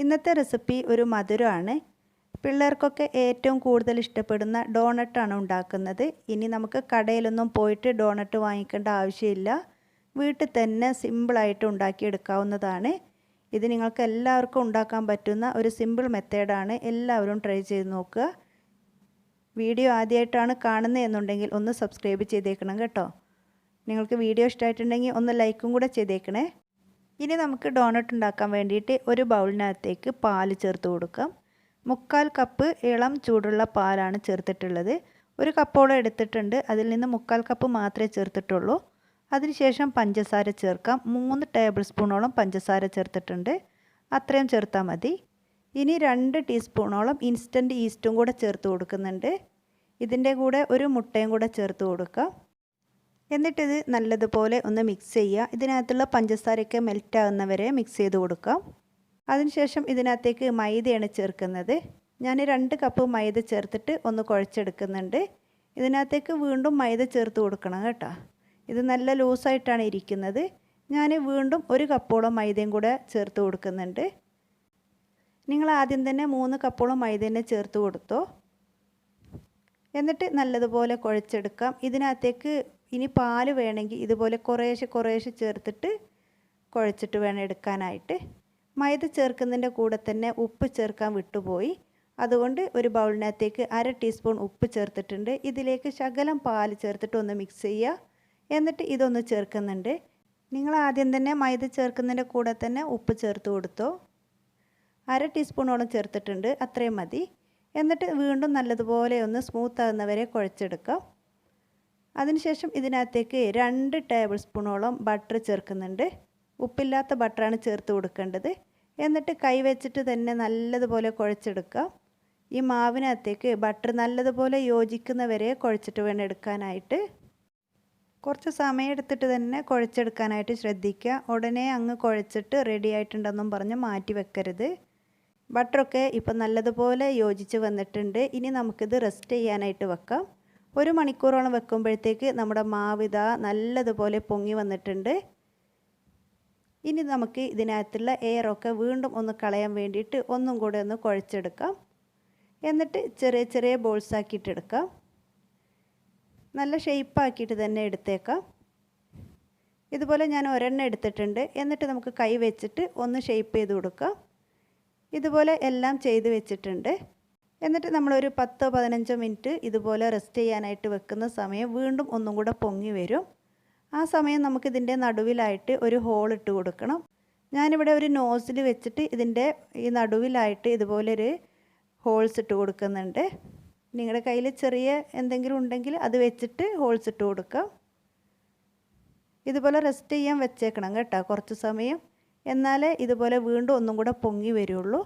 ഇന്നത്തെ റെസിപ്പി ഒരു മധുരമാണ്. പിള്ളേർക്കൊക്കെ ഏറ്റവും കൂടുതൽ ഇഷ്ടപ്പെടുന്ന ഡോണട്ടാണ് ഉണ്ടാക്കുന്നത്. ഇനി നമുക്ക് കടയിലൊന്നും പോയിട്ട് ഡോണട്ട് വാങ്ങിക്കേണ്ട ആവശ്യമില്ല. വീട്ടിൽ തന്നെ സിമ്പിളായിട്ട് ഉണ്ടാക്കിയെടുക്കാവുന്നതാണ്. ഇത് നിങ്ങൾക്ക് എല്ലാവർക്കും ഉണ്ടാക്കാൻ പറ്റുന്ന ഒരു സിമ്പിൾ മെത്തേഡാണ് എല്ലാവരും ട്രൈ ചെയ്ത് നോക്കുക. വീഡിയോ ആദ്യമായിട്ടാണ് കാണുന്നതെന്നുണ്ടെങ്കിൽ ഒന്ന് സബ്സ്ക്രൈബ് ചെയ്തേക്കണം കേട്ടോ. നിങ്ങൾക്ക് വീഡിയോ ഇഷ്ടമായിട്ടുണ്ടെങ്കിൽ ഒന്ന് ലൈക്കും കൂടെ ചെയ്തേക്കണേ. ഇനി നമുക്ക് ഡോണട്ട് ഉണ്ടാക്കാൻ വേണ്ടിയിട്ട് ഒരു ബൗളിനകത്തേക്ക് പാൽ ചേർത്ത് കൊടുക്കാം. മുക്കാൽ കപ്പ് ഇളം ചൂടുള്ള പാലാണ് ചേർത്തിട്ടുള്ളത്. ഒരു കപ്പോളം എടുത്തിട്ടുണ്ട്. അതിൽ നിന്ന് മുക്കാൽ കപ്പ് മാത്രമേ ചേർത്തിട്ടുള്ളൂ. അതിനുശേഷം പഞ്ചസാര ചേർക്കാം. മൂന്ന് ടേബിൾ സ്പൂണോളം പഞ്ചസാര ചേർത്തിട്ടുണ്ട്. അത്രയും ചേർത്താൽ മതി. ഇനി രണ്ട് ടീസ്പൂണോളം ഇൻസ്റ്റന്റ് ഈസ്റ്റും കൂടെ ചേർത്ത് കൊടുക്കുന്നുണ്ട്. ഇതിന്റെ കൂടെ ഒരു മുട്ടയും കൂടെ ചേർത്ത് കൊടുക്കാം. എന്നിട്ടിത് നല്ലതുപോലെ ഒന്ന് മിക്സ് ചെയ്യുക. ഇതിനകത്തുള്ള പഞ്ചസാരയൊക്കെ മെൽറ്റ് ആകുന്നവരെ മിക്സ് ചെയ്ത് കൊടുക്കാം. അതിനുശേഷം ഇതിനകത്തേക്ക് മൈദയാണ് ചേർക്കുന്നത്. ഞാൻ രണ്ട് കപ്പ് മൈദ ചേർത്തിട്ട് ഒന്ന് കുഴച്ചെടുക്കുന്നുണ്ട്. ഇതിനകത്തേക്ക് വീണ്ടും മൈദ ചേർത്ത് കൊടുക്കണം കേട്ടോ. ഇത് നല്ല ലൂസായിട്ടാണ് ഇരിക്കുന്നത്. ഞാൻ വീണ്ടും ഒരു കപ്പോളം മൈദയും കൂടെ ചേർത്ത് കൊടുക്കുന്നുണ്ട്. നിങ്ങൾ ആദ്യം തന്നെ മൂന്ന് കപ്പോളം മൈദ തന്നെ ചേർത്ത് കൊടുത്തോ. എന്നിട്ട് നല്ലതുപോലെ കുഴച്ചെടുക്കാം. ഇതിനകത്തേക്ക് ഇനി പാൽ വേണമെങ്കിൽ ഇതുപോലെ കുറേശ്ശെ കുറേശ്ശെ ചേർത്തിട്ട് കുഴച്ചിട്ട് വേണം എടുക്കാനായിട്ട്. മൈദ ചേർക്കുന്നതിന്റെ കൂടെ തന്നെ ഉപ്പ് ചേർക്കാൻ വിട്ടുപോയി. അതുകൊണ്ട് ഒരു ബൗളിനകത്തേക്ക് അര ടീസ്പൂൺ ഉപ്പ് ചേർത്തിട്ടുണ്ട്. ഇതിലേക്ക് ശകലം പാൽ ചേർത്തിട്ട് ഒന്ന് മിക്സ് ചെയ്യുക. എന്നിട്ട് ഇതൊന്ന് ചേർക്കുന്നുണ്ട്. നിങ്ങൾ ആദ്യം തന്നെ മൈദ ചേർക്കുന്നതിന്റെ കൂടെ തന്നെ ഉപ്പ് ചേർത്ത് കൊടുത്തോ. അര ടീസ്പൂണോളം ചേർത്തിട്ടുണ്ട്. അത്രയും മതി. എന്നിട്ട് വീണ്ടും നല്ലതുപോലെ ഒന്ന് സ്മൂത്ത് ആകുന്നവരെ കുഴച്ചെടുക്കാം. അതിനുശേഷം ഇതിനകത്തേക്ക് രണ്ട് ടേബിൾ സ്പൂണോളം ബട്ടർ ചേർക്കുന്നുണ്ട്. ഉപ്പില്ലാത്ത ബട്ടറാണ് ചേർത്ത് കൊടുക്കേണ്ടത്. എന്നിട്ട് കൈ വെച്ചിട്ട് തന്നെ നല്ലതുപോലെ കുഴച്ചെടുക്കാം ഈ മാവിനകത്തേക്ക് ബട്ടർ നല്ലതുപോലെ യോജിക്കുന്നവരെ കുഴച്ചിട്ട് വേണം എടുക്കാനായിട്ട്. കുറച്ച് സമയം എടുത്തിട്ട് തന്നെ കുഴച്ചെടുക്കാനായിട്ട് ശ്രദ്ധിക്കുക. ഉടനെ അങ്ങ് കുഴച്ചിട്ട് റെഡി ആയിട്ടുണ്ടെന്നും പറഞ്ഞ് മാറ്റി വെക്കരുത്. ബട്ടറൊക്കെ ഇപ്പം നല്ലതുപോലെ യോജിച്ച് വന്നിട്ടുണ്ട്. ഇനി നമുക്കിത് റെസ്റ്റ് ചെയ്യാനായിട്ട് വെക്കാം. ഒരു മണിക്കൂറോളം വെക്കുമ്പോഴത്തേക്ക് നമ്മുടെ മാവിത നല്ലതുപോലെ പൊങ്ങി വന്നിട്ടുണ്ട്. ഇനി നമുക്ക് ഇതിനകത്തുള്ള എയറൊക്കെ വീണ്ടും ഒന്ന് കളയാൻ വേണ്ടിയിട്ട് ഒന്നും കൂടെ ഒന്ന് കുഴച്ചെടുക്കാം. എന്നിട്ട് ചെറിയ ചെറിയ ബോൾസ് ആക്കിയിട്ട് എടുക്കാം. നല്ല ഷെയ്പ്പാക്കിയിട്ട് തന്നെ എടുത്തേക്കാം. ഇതുപോലെ ഞാൻ ഒരെണ്ണം എടുത്തിട്ടുണ്ട്. എന്നിട്ട് നമുക്ക് കൈ വെച്ചിട്ട് ഒന്ന് ഷെയ്പ്പ് ചെയ്ത് കൊടുക്കാം. ഇതുപോലെ എല്ലാം ചെയ്ത് വെച്ചിട്ടുണ്ട്. എന്നിട്ട് നമ്മളൊരു പത്തോ പതിനഞ്ചോ മിനിറ്റ് ഇതുപോലെ റെസ്റ്റ് ചെയ്യാനായിട്ട് വെക്കുന്ന സമയം വീണ്ടും ഒന്നും കൂടെ പൊങ്ങി വരും. ആ സമയം നമുക്കിതിന്റെ നടുവിലായിട്ട് ഒരു ഹോൾ ഇട്ട് കൊടുക്കണം. ഞാനിവിടെ ഒരു നോസിൽ വെച്ചിട്ട് ഇതിന്റെ ഈ നടുവിലായിട്ട് ഇതുപോലൊരു ഹോൾസ് ഇട്ട് കൊടുക്കുന്നുണ്ട്. നിങ്ങളുടെ കയ്യിൽ ചെറിയ എന്തെങ്കിലും ഉണ്ടെങ്കിൽ അത് വെച്ചിട്ട് ഹോൾസ് ഇട്ട് കൊടുക്കാം. ഇതുപോലെ റെസ്റ്റ് ചെയ്യാൻ വെച്ചേക്കണം കേട്ടോ കുറച്ച് സമയം. എന്നാലേ ഇതുപോലെ വീണ്ടും ഒന്നും കൂടെ പൊങ്ങി വരുള്ളൂ.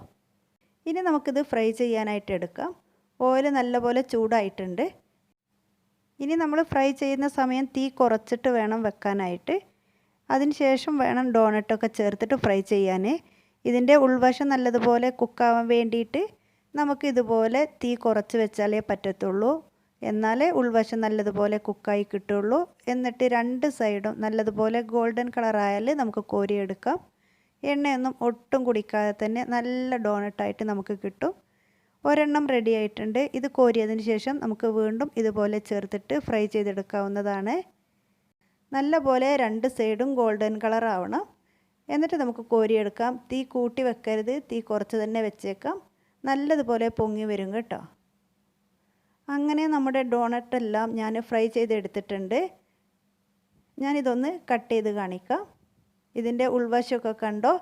ഇനി നമുക്കിത് ഫ്രൈ ചെയ്യാനായിട്ട് എടുക്കാം. ഓയിൽ നല്ലപോലെ ചൂടായിട്ടുണ്ട്. ഇനി നമ്മൾ ഫ്രൈ ചെയ്യുന്ന സമയം തീ കുറച്ചിട്ട് വേണം വെക്കാനായിട്ട്. അതിനുശേഷം വേണം ഡോണട്ടൊക്കെ ചേർത്തിട്ട് ഫ്രൈ ചെയ്യാൻ ഇതിന്റെ ഉൾവശം നല്ലതുപോലെ കുക്കാവാൻ വേണ്ടിയിട്ട് നമുക്ക് ഇതുപോലെ തീ കുറച്ച് വെച്ചാലേ പറ്റത്തുള്ളൂ. എന്നാലേ ഉൾവശം നല്ലതുപോലെ കുക്കായി കിട്ടുള്ളൂ. എന്നിട്ട് രണ്ട് സൈഡും നല്ലതുപോലെ ഗോൾഡൻ കളറായാൽ നമുക്ക് കോരിയെടുക്കാം. എണ്ണയൊന്നും ഒട്ടും കുടിക്കാതെ തന്നെ നല്ല ഡോണട്ടായിട്ട് നമുക്ക് കിട്ടും. ഒരെണ്ണം റെഡി ആയിട്ടുണ്ട്. ഇത് കോരിയതിന് ശേഷം നമുക്ക് വീണ്ടും ഇതുപോലെ ചേർത്തിട്ട് ഫ്രൈ ചെയ്തെടുക്കാവുന്നതാണ്. നല്ല പോലെ രണ്ട് സൈഡും ഗോൾഡൻ കളർ ആവണം. എന്നിട്ട് നമുക്ക് കോരിയെടുക്കാം. തീ കൂട്ടി വെക്കരുത്. തീ കുറച്ച് തന്നെ വെച്ചേക്കാം. നല്ലതുപോലെ പൊങ്ങി വരും കേട്ടോ. അങ്ങനെ നമ്മുടെ ഡോണട്ടെല്ലാം ഞാൻ ഫ്രൈ ചെയ്തെടുത്തിട്ടുണ്ട്. ഞാനിതൊന്ന് കട്ട് ചെയ്ത് കാണിക്കാം. ഇതിന്റെ ഉൾവശമൊക്കെ കണ്ടോ?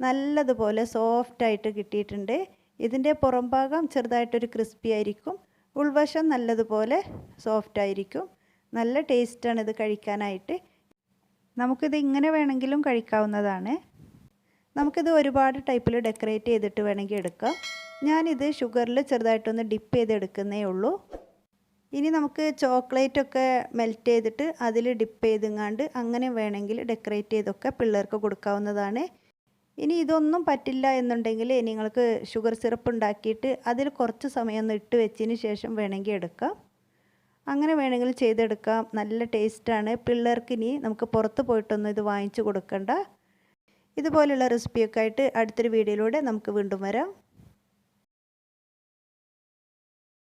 നല്ലതുപോലെ സോഫ്റ്റായിട്ട് കിട്ടിയിട്ടുണ്ട്. ഇതിന്റെ പുറംഭാഗം ചെറുതായിട്ടൊരു ക്രിസ്പി ആയിരിക്കും. ഉൾവശം നല്ലതുപോലെ സോഫ്റ്റ് ആയിരിക്കും. നല്ല ടേസ്റ്റാണ് ഇത് കഴിക്കാനായിട്ട്. നമുക്കിത് ഇങ്ങനെ വേണമെങ്കിലും കഴിക്കാവുന്നതാണ്. നമുക്കിത് ഒരുപാട് ടൈപ്പിൽ ഡെക്കറേറ്റ് ചെയ്തിട്ട് വേണമെങ്കിൽ എടുക്കാം. ഞാനിത് ഷുഗറിൽ ചെറുതായിട്ടൊന്ന് ഡിപ്പ് ചെയ്തെടുക്കുന്നേ ഉള്ളൂ. ഇനി നമുക്ക് ചോക്ലേറ്റ് ഒക്കെ മെൽറ്റ് ചെയ്തിട്ട് അതിൽ ഡിപ്പ് ചെയ്തെങ്ങാണ്ട് അങ്ങനെ വേണമെങ്കിൽ ഡെക്കറേറ്റ് ചെയ്തൊക്കെ പിള്ളേർക്ക് കൊടുക്കാവുന്നതാണ്. ഇനി ഇതൊന്നും പറ്റില്ല എന്നുണ്ടെങ്കിൽ നിങ്ങൾക്ക് ഷുഗർ സിറപ്പ് ഉണ്ടാക്കിയിട്ട് അതിൽ കുറച്ച് സമയം ഒന്ന് ഇട്ട് വെച്ചതിന് ശേഷം വേണമെങ്കിൽ എടുക്കാം. അങ്ങനെ വേണമെങ്കിൽ ചെയ്തെടുക്കാം. നല്ല ടേസ്റ്റാണ് പിള്ളേർക്ക് ഇനി നമുക്ക് പുറത്ത് പോയിട്ടൊന്നും ഇത് വാങ്ങിച്ചു കൊടുക്കണ്ട. ഇതുപോലുള്ള റെസിപ്പിയൊക്കെ ആയിട്ട് അടുത്തൊരു വീഡിയോയിലൂടെ നമുക്ക് വീണ്ടും വരാം.